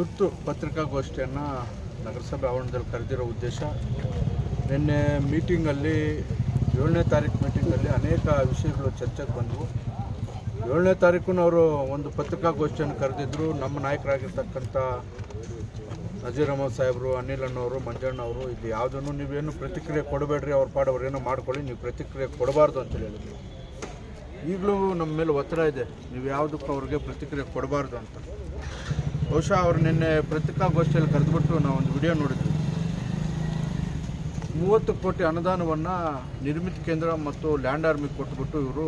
ತುರ್ತು ಪತ್ರಿಕಾಗೋಷ್ಠಿಯನ್ನು ನಗರಸಭೆ ಆವರಣದಲ್ಲಿ ಕರೆದಿರೋ ಉದ್ದೇಶ, ನಿನ್ನೆ ಮೀಟಿಂಗಲ್ಲಿ, ಏಳನೇ ತಾರೀಕು ಮೀಟಿಂಗಲ್ಲಿ ಅನೇಕ ವಿಷಯಗಳು ಚರ್ಚೆಗೆ ಬಂದವು. ಏಳನೇ ತಾರೀಕು ಅವರು ಒಂದು ಪತ್ರಿಕಾಗೋಷ್ಠಿಯನ್ನು ಕರೆದಿದ್ದರು ನಮ್ಮ ನಾಯಕರಾಗಿರ್ತಕ್ಕಂಥ ನಜೀರ್ ಅಹಮದ್ ಸಾಹೇಬರು, ಅನಿಲ್ ಅಣ್ಣವರು ಮಂಜಣ್ಣ ಅವರು ಇಲ್ಲಿ ಯಾವುದನ್ನು ನೀವೇನು ಪ್ರತಿಕ್ರಿಯೆ ಕೊಡಬೇಡ್ರಿ, ಅವ್ರ ಪಾಡು ಅವ್ರು ಏನೋ ಮಾಡ್ಕೊಳ್ಳಿ, ನೀವು ಪ್ರತಿಕ್ರಿಯೆ ಕೊಡಬಾರ್ದು ಅಂತ ಹೇಳಿದ್ರು ಈಗಲೂ ನಮ್ಮ ಮೇಲೆ ಒತ್ತಡ ಇದೆ. ನೀವು ಯಾವುದಕ್ಕೂ ಅವ್ರಿಗೆ ಪ್ರತಿಕ್ರಿಯೆ ಕೊಡಬಾರ್ದು ಅಂತ. ಬಹುಶಃ ಅವರು ನಿನ್ನೆ ಪತ್ರಿಕಾಗೋಷ್ಠಿಯಲ್ಲಿ ಕರೆದುಬಿಟ್ಟು ನಾವು ಒಂದು ವಿಡಿಯೋ ನೋಡಿದ್ವಿ. ಮೂವತ್ತು ಕೋಟಿ ಅನುದಾನವನ್ನು ನಿರ್ಮಿತ ಕೇಂದ್ರ ಮತ್ತು ಲ್ಯಾಂಡ್ ಆರ್ಮಿಗೆ ಕೊಟ್ಬಿಟ್ಟು ಇವರು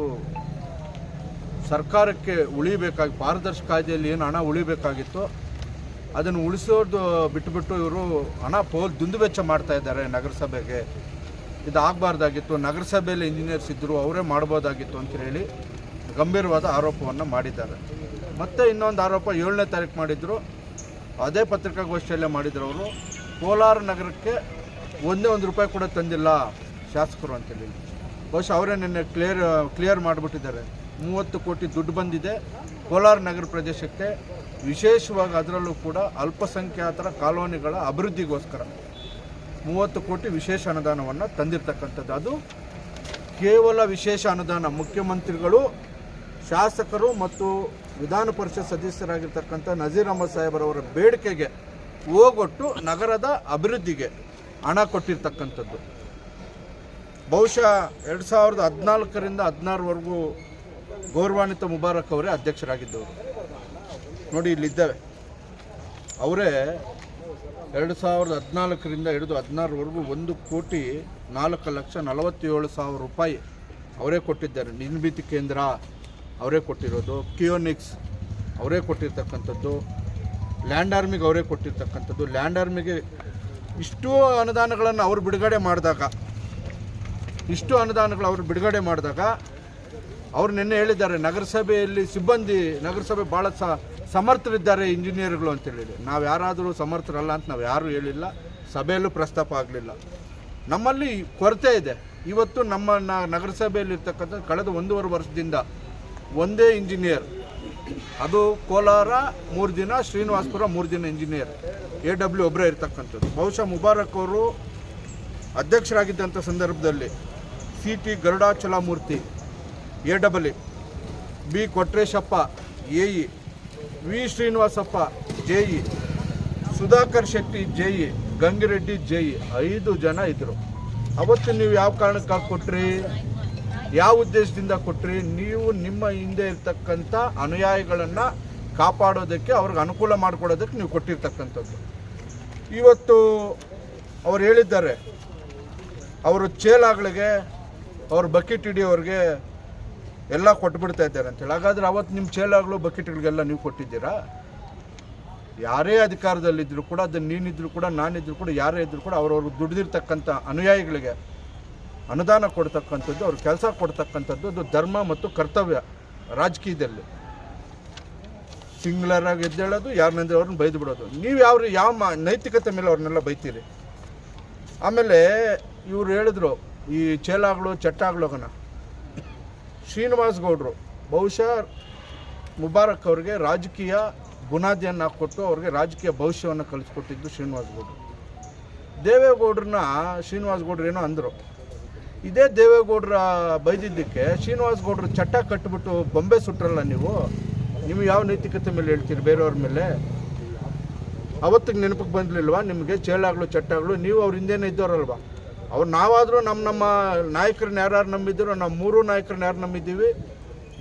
ಸರ್ಕಾರಕ್ಕೆ ಉಳಿಬೇಕಾಗಿ, ಪಾರದರ್ಶಕ ಕಾಯ್ದೆಯಲ್ಲಿ ಏನು ಹಣ ಉಳಿಬೇಕಾಗಿತ್ತು ಅದನ್ನು ಉಳಿಸೋದು ಬಿಟ್ಟುಬಿಟ್ಟು ಇವರು ಹಣ ಪೋಲ್ ದುಂದುವೆಚ್ಚ ಮಾಡ್ತಾ ಇದ್ದಾರೆ ನಗರಸಭೆಗೆ. ಇದು ಆಗಬಾರ್ದಾಗಿತ್ತು ನಗರಸಭೆಯಲ್ಲಿ ಇಂಜಿನಿಯರ್ಸ್ ಇದ್ದರು ಅವರೇ ಮಾಡ್ಬೋದಾಗಿತ್ತು ಅಂತ ಹೇಳಿ ಗಂಭೀರವಾದ ಆರೋಪವನ್ನು ಮಾಡಿದ್ದಾರೆ. ಮತ್ತೆ ಇನ್ನೊಂದು ಆರೋಪ ಏಳನೇ ತಾರೀಕು ಮಾಡಿದ್ರು. ಅದೇ ಪತ್ರಿಕಾಗೋಷ್ಠಿಯಲ್ಲೇ ಮಾಡಿದ್ರು ಅವರು. ಕೋಲಾರ ನಗರಕ್ಕೆ ಒಂದೇ ಒಂದು ರೂಪಾಯಿ ಕೂಡ ತಂದಿಲ್ಲ ಶಾಸಕರು ಅಂತೇಳಿ. ಬಹುಶಃ ಅವರೇ ನಿನ್ನೆ ಕ್ಲಿಯರ್ ಕ್ಲಿಯರ್ ಮಾಡಿಬಿಟ್ಟಿದ್ದಾರೆ. ಮೂವತ್ತು ಕೋಟಿ ದುಡ್ಡು ಬಂದಿದೆ. ಕೋಲಾರ ನಗರ ಪ್ರದೇಶಕ್ಕೆ ವಿಶೇಷವಾಗಿ ಅದರಲ್ಲೂ ಕೂಡ ಅಲ್ಪಸಂಖ್ಯಾತರ ಕಾಲೋನಿಗಳ ಅಭಿವೃದ್ಧಿಗೋಸ್ಕರ ಮೂವತ್ತು ಕೋಟಿ ವಿಶೇಷ ಅನುದಾನವನ್ನು ತಂದಿರತಕ್ಕಂಥದ್ದು. ಅದು ಕೇವಲ ವಿಶೇಷ ಅನುದಾನ ಮುಖ್ಯಮಂತ್ರಿಗಳು ಶಾಸಕರು ಮತ್ತು ವಿಧಾನ ಪರಿಷತ್ ಸದಸ್ಯರಾಗಿರ್ತಕ್ಕಂಥ ನಜೀರ್ ಅಹಮದ್ ಸಾಹೇಬರವರ ಬೇಡಿಕೆಗೆ ಹೋಗೊಟ್ಟು ನಗರದ ಅಭಿವೃದ್ಧಿಗೆ ಹಣ ಕೊಟ್ಟಿರ್ತಕ್ಕಂಥದ್ದು. ಬಹುಶಃ ಎರಡು ಸಾವಿರದ ಹದಿನಾಲ್ಕರಿಂದ ಹದಿನಾರವರೆಗೂ ಗೌರವಾನ್ವಿತ ಮುಬಾರಕ್ ಅವರೇ ಅಧ್ಯಕ್ಷರಾಗಿದ್ದವರು. ನೋಡಿ, ಇಲ್ಲಿದ್ದೇವೆ. ಅವರೇ ಎರಡು ಸಾವಿರದ ಹದಿನಾಲ್ಕರಿಂದ ಹಿಡಿದು ಹದಿನಾರವರೆಗೂ ಒಂದು ಕೋಟಿ ನಾಲ್ಕು ಲಕ್ಷ ನಲವತ್ತೇಳು ಸಾವಿರ ರೂಪಾಯಿ ಅವರೇ ಕೊಟ್ಟಿದ್ದಾರೆ. ನಿರ್ಮಿತಿ ಕೇಂದ್ರ ಅವರೇ ಕೊಟ್ಟಿರೋದು ಕಿಯೋನಿಕ್ಸ್ ಅವರೇ ಕೊಟ್ಟಿರ್ತಕ್ಕಂಥದ್ದು ಲ್ಯಾಂಡ್ ಆರ್ಮಿಗೆ ಅವರೇ ಕೊಟ್ಟಿರ್ತಕ್ಕಂಥದ್ದು. ಲ್ಯಾಂಡ್ ಆರ್ಮಿಗೆ ಇಷ್ಟು ಅನುದಾನಗಳನ್ನು ಅವರು ಬಿಡುಗಡೆ ಮಾಡಿದಾಗ, ಇಷ್ಟು ಅನುದಾನಗಳು ಅವರು ಬಿಡುಗಡೆ ಮಾಡಿದಾಗ, ಅವರು ನಿನ್ನೆ ಹೇಳಿದ್ದಾರೆ, ನಗರಸಭೆಯಲ್ಲಿ ಸಿಬ್ಬಂದಿ, ನಗರಸಭೆ ಭಾಳ ಸಮರ್ಥರಿದ್ದಾರೆ ಇಂಜಿನಿಯರ್ಗಳು ಅಂತ ಹೇಳಿದೆ ನಾವು ಯಾರಾದರೂ ಸಮರ್ಥರಲ್ಲ ಅಂತ ನಾವು ಯಾರೂ ಹೇಳಿಲ್ಲ, ಸಭೆಯಲ್ಲೂ ಪ್ರಸ್ತಾಪ ಆಗಲಿಲ್ಲ. ನಮ್ಮಲ್ಲಿ ಕೊರತೆ ಇದೆ. ಇವತ್ತು ನಮ್ಮ ನಗರಸಭೆಯಲ್ಲಿರ್ತಕ್ಕಂಥ ಕಳೆದ ಒಂದೂವರೆ ವರ್ಷದಿಂದ ಒಂದೇ ಇಂಜಿನಿಯರ್. ಅದು ಕೋಲಾರ ಮೂರು ದಿನ, ಶ್ರೀನಿವಾಸಪುರ ಮೂರು ದಿನ ಇಂಜಿನಿಯರ್. ಎ ಡಬ್ಲ್ಯೂ ಒಬ್ಬರೇ ಇರ್ತಕ್ಕಂಥದ್ದು. ಬಹುಶಃ ಮುಬಾರಕ್ ಅವರು ಅಧ್ಯಕ್ಷರಾಗಿದ್ದಂಥ ಸಂದರ್ಭದಲ್ಲಿ C T Garudachalamurthy, A double B Kotreshappa, A E, V Srinivasappa, J E, Sudhakar Shetty, J E, Gangireddy, J E, ಐದು ಜನ ಇದ್ದರು ಅವತ್ತು ನೀವು ಯಾವ ಕಾರಣಕ್ಕೆ ಕೊಟ್ರಿ? ಯಾವ ಉದ್ದೇಶದಿಂದ ಕೊಟ್ರಿ? ನೀವು ನಿಮ್ಮ ಹಿಂದೆ ಇರ್ತಕ್ಕಂಥ ಅನುಯಾಯಿಗಳನ್ನು ಕಾಪಾಡೋದಕ್ಕೆ ಅವ್ರಿಗೆ ಅನುಕೂಲ ಮಾಡಿಕೊಡೋದಕ್ಕೆ ನೀವು ಕೊಟ್ಟಿರ್ತಕ್ಕಂಥದ್ದು. ಇವತ್ತು ಅವ್ರು ಹೇಳಿದ್ದಾರೆ, ಅವರು ಚೇಲಾಗಳಿಗೆ ಅವ್ರ ಬಕೆಟ್ ಹಿಡಿಯೋರಿಗೆ ಎಲ್ಲ ಕೊಟ್ಬಿಡ್ತಾ ಇದ್ದಾರೆ ಅಂತೇಳಿ ಹಾಗಾದ್ರೆ ಅವತ್ತು ನಿಮ್ಮ ಚೇಲಾಗಳು ಬಕೆಟ್ಗಳಿಗೆಲ್ಲ ನೀವು ಕೊಟ್ಟಿದ್ದೀರಾ? ಯಾರೇ ಅಧಿಕಾರದಲ್ಲಿದ್ದರೂ ಕೂಡ ಅದು ನೀನಿದ್ರು ಕೂಡ, ನಾನಿದ್ರು ಕೂಡ, ಯಾರೇ ಇದ್ದರೂ ಕೂಡ ಅವ್ರವ್ರಿಗೆ ದುಡಿದಿರ್ತಕ್ಕಂಥ ಅನುಯಾಯಿಗಳಿಗೆ ಅನುದಾನ ಕೊಡ್ತಕ್ಕಂಥದ್ದು ಅವ್ರ ಕೆಲಸ ಕೊಡ್ತಕ್ಕಂಥದ್ದು ಅದು ಧರ್ಮ ಮತ್ತು ಕರ್ತವ್ಯ ರಾಜಕೀಯದಲ್ಲಿ. ಸಿಂಗ್ಲರಾಗಿ ಎದ್ದೇಳೋದು ಯಾರನ್ನಂದ್ರೆ ಅವ್ರನ್ನ ಬೈದು ಬಿಡೋದು. ನೀವು ಯಾವ ಯಾವ ಮಾ- ನೈತಿಕತೆ ಮೇಲೆ ಅವ್ರನ್ನೆಲ್ಲ ಬೈತೀರಿ? ಆಮೇಲೆ ಇವ್ರು ಹೇಳಿದ್ರು, ಈ ಚೇಲಾಗಳು ಚಟ್ಟಾಗ್ಲೋಗನ ಶ್ರೀನಿವಾಸ್ ಗೌಡ್ರು, ಬಹುಶಃ ಮುಬಾರಕ್ ಅವ್ರಿಗೆ ರಾಜಕೀಯ ಬುನಾದಿಯನ್ನು ಹಾಕ್ಕೊಟ್ಟು ಅವ್ರಿಗೆ ರಾಜಕೀಯ ಭವಿಷ್ಯವನ್ನು ಕಲಿಸ್ಕೊಟ್ಟಿದ್ದು ಶ್ರೀನಿವಾಸ್ ಗೌಡ್ರು. ದೇವೇಗೌಡ್ರನ್ನ ಶ್ರೀನಿವಾಸ್ ಗೌಡ್ರು ಏನೋ ಅಂದರು. ಇದೇ ದೇವೇಗೌಡರ ಬೈದಿದ್ದಕ್ಕೆ ಶ್ರೀನಿವಾಸ್ ಗೌಡ್ರು ಚಟ್ಟ ಕಟ್ಟಿಬಿಟ್ಟು ಬೊಂಬೆ ಸುಟ್ರಲ್ಲ ನೀವು? ನೀವು ಯಾವ ನೈತಿಕತೆ ಮೇಲೆ ಹೇಳ್ತೀರಿ ಬೇರೆಯವ್ರ ಮೇಲೆ? ಅವತ್ತಿಗೆ ನೆನಪಿಗೆ ಬಂದಿಲ್ವಾ ನಿಮಗೆ? ಚೇಳಾಗ್ಲು ಚಟ್ಟಾಗ್ಲು, ನೀವು ಅವ್ರ ಹಿಂದೇನೆ ಇದ್ದವರಲ್ವಾ ಅವ್ರು ನಾವಾದರೂ ನಮ್ಮ ನಮ್ಮ ನಾಯಕರನ್ನ ಯಾರ್ಯಾರು ನಂಬಿದ್ದೀರೋ ನಮ್ಮ ಮೂರು ನಾಯಕರನ್ನ ಯಾರು ನಂಬಿದ್ದೀವಿ?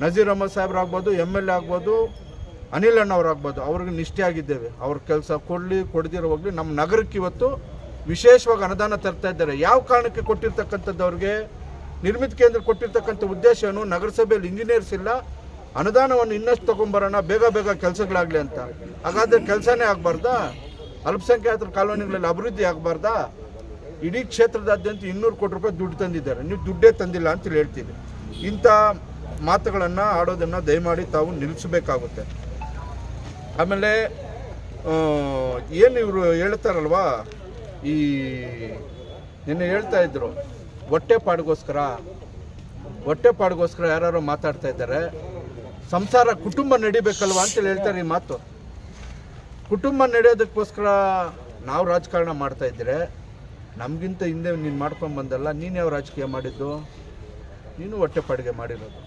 ನಜೀರ್ ಅಹಮದ್ ಸಾಹೇಬ್ರು ಆಗ್ಬೋದು, ಎಂ ಎಲ್ ಎ ಆಗ್ಬೋದು, ಅನಿಲ್ ಅಣ್ಣವ್ರು ಆಗ್ಬೋದು. ಅವ್ರಿಗೆ ನಿಷ್ಠೆ ಆಗಿದ್ದೇವೆ. ಅವ್ರ ಕೆಲಸ ಕೊಡಲಿ, ಕೊಡದಿರೋ ಹೋಗಲಿ. ನಮ್ಮ ನಗರಕ್ಕೆ ಇವತ್ತು ವಿಶೇಷವಾಗಿ ಅನುದಾನ ತರ್ತಾ ಇದ್ದಾರೆ. ಯಾವ ಕಾರಣಕ್ಕೆ ಕೊಟ್ಟಿರ್ತಕ್ಕಂಥದ್ದು ಅವ್ರಿಗೆ? ನಿರ್ಮಿತ ಕೇಂದ್ರ ಕೊಟ್ಟಿರ್ತಕ್ಕಂಥ ಉದ್ದೇಶವನ್ನು ನಗರಸಭೆಯಲ್ಲಿ ಇಂಜಿನಿಯರ್ಸ್ ಇಲ್ಲ. ಅನುದಾನವನ್ನು ಇನ್ನಷ್ಟು ತೊಗೊಂಬರೋಣ, ಬೇಗ ಬೇಗ ಕೆಲಸಗಳಾಗಲಿ ಅಂತ. ಹಾಗಾದ್ರೆ ಕೆಲಸನೇ ಆಗಬಾರ್ದಾ? ಅಲ್ಪಸಂಖ್ಯಾತರ ಕಾಲೋನಿಗಳಲ್ಲಿ ಅಭಿವೃದ್ಧಿ ಆಗಬಾರ್ದಾ? ಇಡೀ ಕ್ಷೇತ್ರದಾದ್ಯಂತ ಇನ್ನೂರು ಕೋಟಿ ರೂಪಾಯಿ ದುಡ್ಡು ತಂದಿದ್ದಾರೆ. ನೀವು ದುಡ್ಡೇ ತಂದಿಲ್ಲ ಅಂತ ಹೇಳ್ತೀವಿ. ಇಂಥ ಮಾತುಗಳನ್ನು ಆಡೋದನ್ನು ದಯಮಾಡಿ ತಾವು ನಿಲ್ಲಿಸಬೇಕಾಗುತ್ತೆ. ಆಮೇಲೆ ಏನು ಇವರು ಹೇಳ್ತಾರಲ್ವಾ? ಈ ನಿನ್ನೆ ಹೇಳ್ತಾ ಇದ್ರು, ಹೊಟ್ಟೆ ಪಾಡಿಗೋಸ್ಕರ ಹೊಟ್ಟೆ ಪಾಡಿಗೋಸ್ಕರ ಯಾರು ಮಾತಾಡ್ತಾ ಇದ್ದಾರೆ, ಸಂಸಾರ ಕುಟುಂಬ ನಡಿಬೇಕಲ್ವಾ ಅಂತೇಳಿ ಹೇಳ್ತಾರೆ ಈ ಮಾತು. ಕುಟುಂಬ ನಡೆಯೋದಕ್ಕೋಸ್ಕರ ನಾವು ರಾಜಕಾರಣ ಮಾಡ್ತಾ ಇದ್ರೆ, ನಮಗಿಂತ ಹಿಂದೆ ನೀನು ಮಾಡ್ಕೊಂಡು ಬಂದಲ್ಲ, ನೀನು ಯಾವ ರಾಜಕೀಯ ಮಾಡಿದ್ದು? ನೀನು ಹೊಟ್ಟೆಪಾಡಿಗೆ ಮಾಡಿರೋದು.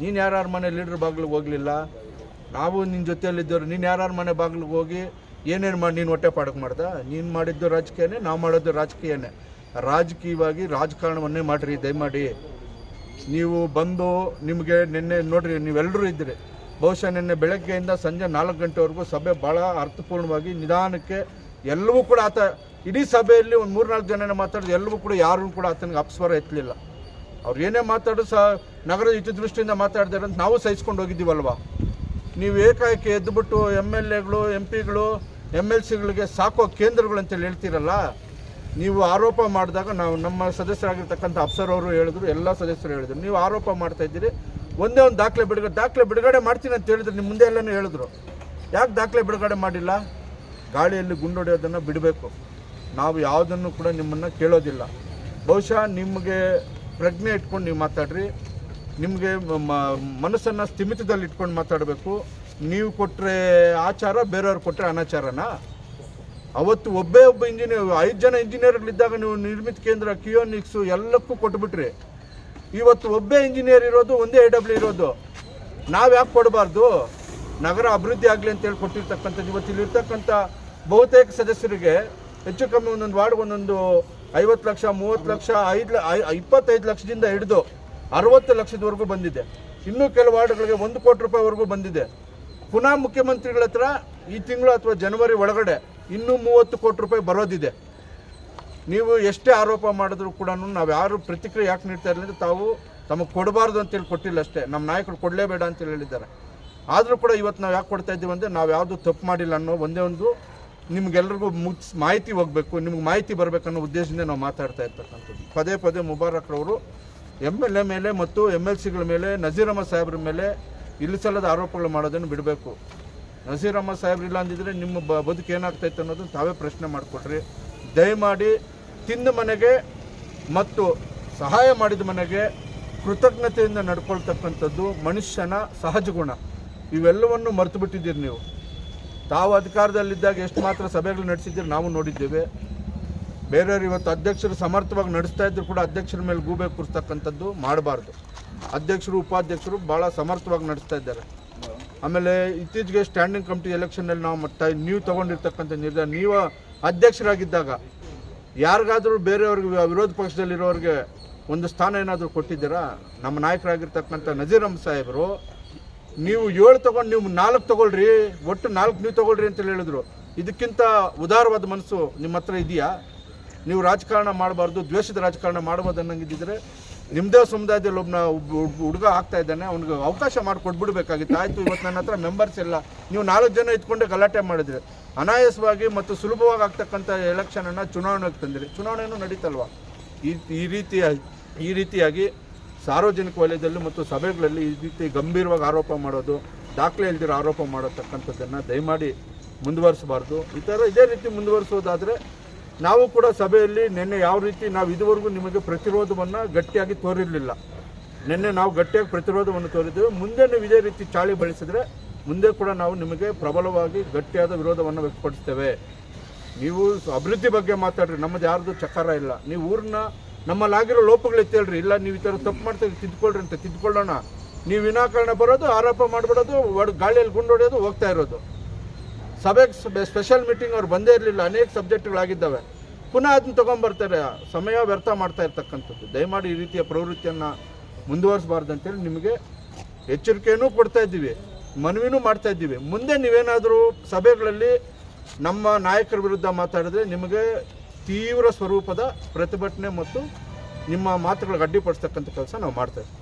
ನೀನು ಯಾರ್ಯಾರ ಮನೆ ಲೀಡ್ರ್ ಬಾಗಿಲಿಗೆ ಹೋಗಲಿಲ್ಲ? ನಾವು ನಿನ್ನ ಜೊತೆಯಲ್ಲಿದ್ದವ್ರು, ನೀನು ಯಾರ್ಯಾರ ಮನೆ ಬಾಗಿಲಿಗೆ ಹೋಗಿ ಏನೇನು ಮಾಡಿ ನೀನು ಹೊಟ್ಟೆ ಪಾಡಕ್ಕೆ ಮಾಡ್ದ? ನೀನು ಮಾಡಿದ್ದು ರಾಜಕೀಯನೇ, ನಾವು ಮಾಡೋದು ರಾಜಕೀಯನೇ. ರಾಜಕೀಯವಾಗಿ ರಾಜಕಾರಣವನ್ನೇ ಮಾಡಿರಿ, ದಯಮಾಡಿ. ನೀವು ಬಂದು ನಿಮಗೆ ನಿನ್ನೆ ನೋಡಿರಿ ನೀವೆಲ್ಲರೂ ಇದ್ದೀರಿ ಬಹುಶಃ ನಿನ್ನೆ ಬೆಳಗ್ಗೆಯಿಂದ ಸಂಜೆ ನಾಲ್ಕು ಗಂಟೆವರೆಗೂ ಸಭೆ ಭಾಳ ಅರ್ಥಪೂರ್ಣವಾಗಿ ನಿಧಾನಕ್ಕೆ ಎಲ್ಲವೂ ಕೂಡ ಆತ, ಇಡೀ ಸಭೆಯಲ್ಲಿ ಒಂದು ಮೂರ್ನಾಲ್ಕು ಜನನೇ ಮಾತಾಡಿದ್ರು ಎಲ್ಲವೂ ಕೂಡ ಯಾರೂ ಕೂಡ ಆತನಿಗೆ ಅಪಸ್ವರ ಎತ್ತಲಿಲ್ಲ ಅವ್ರು ಏನೇ ಮಾತಾಡೋ ಸಹ ನಗರದ ಹಿತದೃಷ್ಟಿಯಿಂದ ಮಾತಾಡ್ತಾರೆ ಅಂತ ನಾವು ಸಹಿಸ್ಕೊಂಡು ಹೋಗಿದ್ದೀವಲ್ವಾ? ನೀವು ಏಕಾಏಕಿ ಎದ್ದುಬಿಟ್ಟು ಎಂ ಎಲ್ ಎಗಳು, ಎಂ ಪಿಗಳು ಎಂ ಎಲ್ ಸಿಗಳಿಗೆ ಸಾಕೋ ಕೇಂದ್ರಗಳು ಅಂತೇಳಿ ಹೇಳ್ತೀರಲ್ಲ, ನೀವು ಆರೋಪ ಮಾಡಿದಾಗ ನಾವು ನಮ್ಮ ಸದಸ್ಯರಾಗಿರ್ತಕ್ಕಂಥ ಅಫ್ಸರ್ ಅವರು ಹೇಳಿದ್ರು, ಎಲ್ಲ ಸದಸ್ಯರು ಹೇಳಿದ್ರು. ನೀವು ಆರೋಪ ಮಾಡ್ತಾ ಇದ್ದೀರಿ, ಒಂದೇ ಒಂದು ದಾಖಲೆ ಬಿಡುಗಡೆ ದಾಖಲೆ ಬಿಡುಗಡೆ ಮಾಡ್ತೀನಿ ಅಂತ ಹೇಳಿದ್ರು ನಿಮ್ಮ ಮುಂದೆ ಎಲ್ಲನೂ ಹೇಳಿದ್ರು. ಯಾಕೆ ದಾಖಲೆ ಬಿಡುಗಡೆ ಮಾಡಿಲ್ಲ? ಗಾಳಿಯಲ್ಲಿ ಗುಂಡೊಡೆಯೋದನ್ನು ಬಿಡಬೇಕು. ನಾವು ಯಾವುದನ್ನು ಕೂಡ ನಿಮ್ಮನ್ನು ಕೇಳೋದಿಲ್ಲ. ಬಹುಶಃ ನಿಮಗೆ ಪ್ರಜ್ಞೆ ಇಟ್ಕೊಂಡು ನೀವು ಮಾತಾಡ್ರಿ, ನಿಮಗೆ ಮನಸ್ಸನ್ನು ಸ್ಥಿಮಿತದಲ್ಲಿ ಇಟ್ಕೊಂಡು ಮಾತಾಡಬೇಕು. ನೀವು ಕೊಟ್ಟರೆ ಆಚಾರ, ಬೇರೆಯವ್ರು ಕೊಟ್ಟರೆ ಅನಾಚಾರನಾ? ಅವತ್ತು ಒಬ್ಬೇ ಒಬ್ಬ ಇಂಜಿನಿಯರ್ ಐದು ಜನ ಇಂಜಿನಿಯರ್ಗಳಿದ್ದಾಗ ನೀವು ನಿರ್ಮಿತ ಕೇಂದ್ರ ಕಿಯೋನಿಕ್ಸು ಎಲ್ಲಕ್ಕೂ ಕೊಟ್ಬಿಟ್ರಿ. ಇವತ್ತು ಒಬ್ಬೇ ಇಂಜಿನಿಯರ್ ಇರೋದು, ಒಂದೇ ಎ ಡಬ್ಲ್ಯೂ ಇರೋದು. ನಾವು ಯಾಕೆ ಕೊಡಬಾರ್ದು? ನಗರ ಅಭಿವೃದ್ಧಿ ಆಗಲಿ ಅಂತೇಳಿ ಕೊಟ್ಟಿರ್ತಕ್ಕಂಥದ್ದು ಇವತ್ತು ಇಲ್ಲಿರ್ತಕ್ಕಂಥ ಬಹುತೇಕ ಸದಸ್ಯರಿಗೆ ಹೆಚ್ಚು ಕಮ್ಮಿ ಒಂದೊಂದು ವಾರ್ಡ್ ಒಂದೊಂದು ಐವತ್ತು ಲಕ್ಷ, ಮೂವತ್ತು ಲಕ್ಷ ಐದು ಇಪ್ಪತ್ತೈದು ಲಕ್ಷದಿಂದ ಹಿಡಿದು ಅರವತ್ತು ಲಕ್ಷದವರೆಗೂ ಬಂದಿದೆ. ಇನ್ನೂ ಕೆಲವು ವಾರ್ಡ್ಗಳಿಗೆ ಒಂದು ಕೋಟಿ ರೂಪಾಯಿವರೆಗೂ ಬಂದಿದೆ. ಪುನಃ ಮುಖ್ಯಮಂತ್ರಿಗಳ ಹತ್ರ ಈ ತಿಂಗಳು ಅಥವಾ ಜನವರಿ ಒಳಗಡೆ ಇನ್ನೂ ಮೂವತ್ತು ಕೋಟಿ ರೂಪಾಯಿ ಬರೋದಿದೆ. ನೀವು ಎಷ್ಟೇ ಆರೋಪ ಮಾಡಿದ್ರು ಕೂಡ ನಾವು ಯಾರು ಪ್ರತಿಕ್ರಿಯೆ ಯಾಕೆ ನೀಡ್ತಾ ಇರಲಿಲ್ಲ ತಾವು ತಮಗೆ ಕೊಡಬಾರ್ದು ಅಂತೇಳಿ ಕೊಟ್ಟಿಲ್ಲ ಅಷ್ಟೇ. ನಮ್ಮ ನಾಯಕರು ಕೊಡಲೇಬೇಡ ಅಂತೇಳಿ ಹೇಳಿದ್ದಾರೆ. ಆದರೂ ಕೂಡ ಇವತ್ತು ನಾವು ಯಾಕೆ ಕೊಡ್ತಾ ಇದ್ದೀವಿ ಅಂದರೆ ನಾವು ಯಾವುದು ತಪ್ಪು ಮಾಡಿಲ್ಲ ಅನ್ನೋ ಒಂದೇ ಒಂದು ನಿಮಗೆಲ್ಲರಿಗೂ ಮುಚ್ಚ ಮಾಹಿತಿ ಹೋಗಬೇಕು, ನಿಮ್ಗೆ ಮಾಹಿತಿ ಬರಬೇಕನ್ನೋ ಉದ್ದೇಶದಿಂದ ನಾವು ಮಾತಾಡ್ತಾ ಇರ್ತಕ್ಕಂಥದ್ದು. ಪದೇ ಪದೇ ಮುಬಾರಕ್ರವರು ಎಂ ಎಲ್ ಎ ಮೇಲೆ ಮತ್ತು ಎಂ ಎಲ್ ಸಿಗಳ ಮೇಲೆ, ನಜೀರ್ ಅಹಮದ್ ಸಾಹೇಬ್ರ ಮೇಲೆ ಇಲ್ಲಿ ಸಲ್ಲದ ಆರೋಪಗಳು ಮಾಡೋದನ್ನು ಬಿಡಬೇಕು. ನಜೀರ್ ಅಹಮದ್ ಸಾಹೇಬ್ರು ಇಲ್ಲ ಅಂದಿದ್ರೆ ನಿಮ್ಮ ಬ, ಬದುಕು ಏನಾಗ್ತೈತೆ ಅನ್ನೋದನ್ನು ತಾವೇ ಪ್ರಶ್ನೆ ಮಾಡಿಕೊಟ್ರಿ ದಯಮಾಡಿ ತಿಂದ ಮನೆಗೆ ಮತ್ತು ಸಹಾಯ ಮಾಡಿದ ಮನೆಗೆ ಕೃತಜ್ಞತೆಯಿಂದ ನಡ್ಕೊಳ್ತಕ್ಕಂಥದ್ದು ಮನುಷ್ಯನ ಸಹಜ ಗುಣ. ಇವೆಲ್ಲವನ್ನು ಮರೆತು ಬಿಟ್ಟಿದ್ದೀರಿ ನೀವು. ತಾವು ಅಧಿಕಾರದಲ್ಲಿದ್ದಾಗ ಎಷ್ಟು ಮಾತ್ರ ಸಭೆಗಳು ನಡೆಸಿದ್ದೀರಿ ನಾವು ನೋಡಿದ್ದೇವೆ. ಬೇರೆಯವರು ಇವತ್ತು ಅಧ್ಯಕ್ಷರು ಸಮರ್ಥವಾಗಿ ನಡೆಸ್ತಾ ಇದ್ರು ಕೂಡ ಅಧ್ಯಕ್ಷರ ಮೇಲೆ ಗೂಬೆ ಕೂರಿಸ್ತಕ್ಕಂಥದ್ದು ಮಾಡಬಾರ್ದು. ಅಧ್ಯಕ್ಷರು, ಉಪಾಧ್ಯಕ್ಷರು ಭಾಳ ಸಮರ್ಥವಾಗಿ ನಡೆಸ್ತಾ ಇದ್ದಾರೆ. ಆಮೇಲೆ ಇತ್ತೀಚೆಗೆ ಸ್ಟ್ಯಾಂಡಿಂಗ್ ಕಮಿಟಿ ಎಲೆಕ್ಷನ್ನಲ್ಲಿ ನಾವು ಮತ್ತೆ ನೀವು ತಗೊಂಡಿರ್ತಕ್ಕಂಥ ನಿರ್ಧಾರ, ನೀವು ಅಧ್ಯಕ್ಷರಾಗಿದ್ದಾಗ ಯಾರಿಗಾದರೂ ಬೇರೆಯವ್ರಿಗೆ ವಿರೋಧ ಪಕ್ಷದಲ್ಲಿರೋರಿಗೆ ಒಂದು ಸ್ಥಾನ ಏನಾದರೂ ಕೊಟ್ಟಿದ್ದೀರಾ? ನಮ್ಮ ನಾಯಕರಾಗಿರ್ತಕ್ಕಂಥ ನಜೀರ್ ಅಹಮದ್ ಸಾಹೇಬರು, ನೀವು ಏಳು ತಗೊಂಡು ನೀವು ನಾಲ್ಕು ತಗೊಳ್ರಿ, ಒಟ್ಟು ನಾಲ್ಕು ನೀವು ತಗೊಳ್ರಿ ಅಂತೇಳಿ ಹೇಳಿದ್ರು. ಇದಕ್ಕಿಂತ ಉದಾರವಾದ ಮನಸ್ಸು ನಿಮ್ಮ ಹತ್ರ ಇದೆಯಾ? ನೀವು ರಾಜಕಾರಣ ಮಾಡಬಾರ್ದು, ದ್ವೇಷದ ರಾಜಕಾರಣ ಮಾಡಬಾರ್ದು ಅನ್ನಂಗಿದ್ದಿದ್ರೆ ನಿಮ್ಮದೇ ಸಮುದಾಯದಲ್ಲಿ ಒಬ್ಬನ ಹುಡುಗ ಆಗ್ತಾ ಇದ್ದಾನೆ, ಅವ್ನಿಗೆ ಅವಕಾಶ ಮಾಡಿಕೊಟ್ಬಿಡ್ಬೇಕಾಗಿತ್ತು. ಆಯಿತು, ಇವತ್ತು ನನ್ನ ಹತ್ರ ಮೆಂಬರ್ಸ್ ಇಲ್ಲ. ನೀವು ನಾಲ್ಕು ಜನ ಇದ್ಕೊಂಡೆ ಗಲಾಟೆ ಮಾಡಿದ್ರೆ. ಅನಾಯಾಸವಾಗಿ ಮತ್ತು ಸುಲಭವಾಗಿ ಆಗ್ತಕ್ಕಂಥ ಎಲೆಕ್ಷನನ್ನು ಚುನಾವಣೆಗೆ ತಂದಿರಿ. ಚುನಾವಣೆಯೂ ನಡೀತಲ್ವಾ? ಈ ಈ ರೀತಿಯಾಗಿ ಈ ರೀತಿಯಾಗಿ ಸಾರ್ವಜನಿಕ ವಲಯದಲ್ಲಿ ಮತ್ತು ಸಭೆಗಳಲ್ಲಿ ಈ ರೀತಿ ಗಂಭೀರವಾಗಿ ಆರೋಪ ಮಾಡೋದು, ದಾಖಲೆ ಇಲ್ದಿರೋ ಆರೋಪ ಮಾಡತಕ್ಕಂಥದ್ದನ್ನು ದಯಮಾಡಿ ಮುಂದುವರಿಸಬಾರ್ದು. ಈ ಥರ ಇದೇ ರೀತಿ ಮುಂದುವರಿಸೋದಾದರೆ ನಾವು ಕೂಡ ಸಭೆಯಲ್ಲಿ ನಿನ್ನೆ ಯಾವ ರೀತಿ ನಾವು ಇದುವರೆಗೂ ನಿಮಗೆ ಪ್ರತಿರೋಧವನ್ನು ಗಟ್ಟಿಯಾಗಿ ತೋರಿರಲಿಲ್ಲ. ನಿನ್ನೆ ನಾವು ಗಟ್ಟಿಯಾಗಿ ಪ್ರತಿರೋಧವನ್ನು ತೋರಿದ್ದೇವೆ. ಮುಂದೆ ನೀವು ಇದೇ ರೀತಿ ಚಾಳಿ ಬಳಸಿದರೆ ಮುಂದೆ ಕೂಡ ನಾವು ನಿಮಗೆ ಪ್ರಬಲವಾಗಿ ಗಟ್ಟಿಯಾದ ವಿರೋಧವನ್ನು ವ್ಯಕ್ತಪಡಿಸ್ತೇವೆ. ನೀವು ಅಭಿವೃದ್ಧಿ ಬಗ್ಗೆ ಮಾತಾಡ್ರಿ, ನಮ್ಮದು ಯಾರ್ದು ಚಕಾರ ಇಲ್ಲ. ನೀವು ಊರನ್ನ ನಮ್ಮಲ್ಲಾಗಿರೋ ಲೋಪಗಳು ಎತ್ತೇಳ್ರಿ ಇಲ್ಲ, ನೀವು ಈ ಥರ ತಪ್ಪು ಮಾಡ್ತೀವಿ ತಿದ್ದುಕೊಳ್ರಿ ಅಂತ ತಿದ್ಕೊಳ್ಳೋಣ ನೀವು ವಿನಾಕಾರಣ ಬರೋದು, ಆರೋಪ ಮಾಡಿಬಿಡೋದು ಗಾಳಿಯಲ್ಲಿ ಗುಂಡೊಡೆಯೋದು, ಹೋಗ್ತಾ ಇರೋದು. ಸಭೆಗೆ ಸ್ಪೆಷಲ್ ಮೀಟಿಂಗ್ ಅವ್ರು ಬಂದೇ ಇರಲಿಲ್ಲ, ಅನೇಕ ಸಬ್ಜೆಕ್ಟ್ಗಳಾಗಿದ್ದಾವೆ ಪುನಃ ಅದನ್ನ ತೊಗೊಂಬರ್ತಾರೆ. ಸಮಯ ವ್ಯರ್ಥ ಮಾಡ್ತಾ ಇರ್ತಕ್ಕಂಥದ್ದು. ದಯಮಾಡಿ ಈ ರೀತಿಯ ಪ್ರವೃತ್ತಿಯನ್ನು ಮುಂದುವರಿಸಬಾರ್ದು ಅಂತೇಳಿ ನಿಮಗೆ ಎಚ್ಚರಿಕೆಯೂ ಕೊಡ್ತಾ ಇದ್ದೀವಿ. ಮನವಿನೂ ಮಾಡ್ತಾ ಇದ್ದೀವಿ. ಮುಂದೆ ನೀವೇನಾದರೂ ಸಭೆಗಳಲ್ಲಿ ನಮ್ಮ ನಾಯಕರ ವಿರುದ್ಧ ಮಾತಾಡಿದ್ರೆ ನಿಮಗೆ ತೀವ್ರ ಸ್ವರೂಪದ ಪ್ರತಿಭಟನೆ ಮತ್ತು ನಿಮ್ಮ ಮಾತುಗಳಿಗೆ ಅಡ್ಡಿಪಡಿಸ್ತಕ್ಕಂಥ ಕೆಲಸ ನಾವು ಮಾಡ್ತಾ ಇದ್ದೀವಿ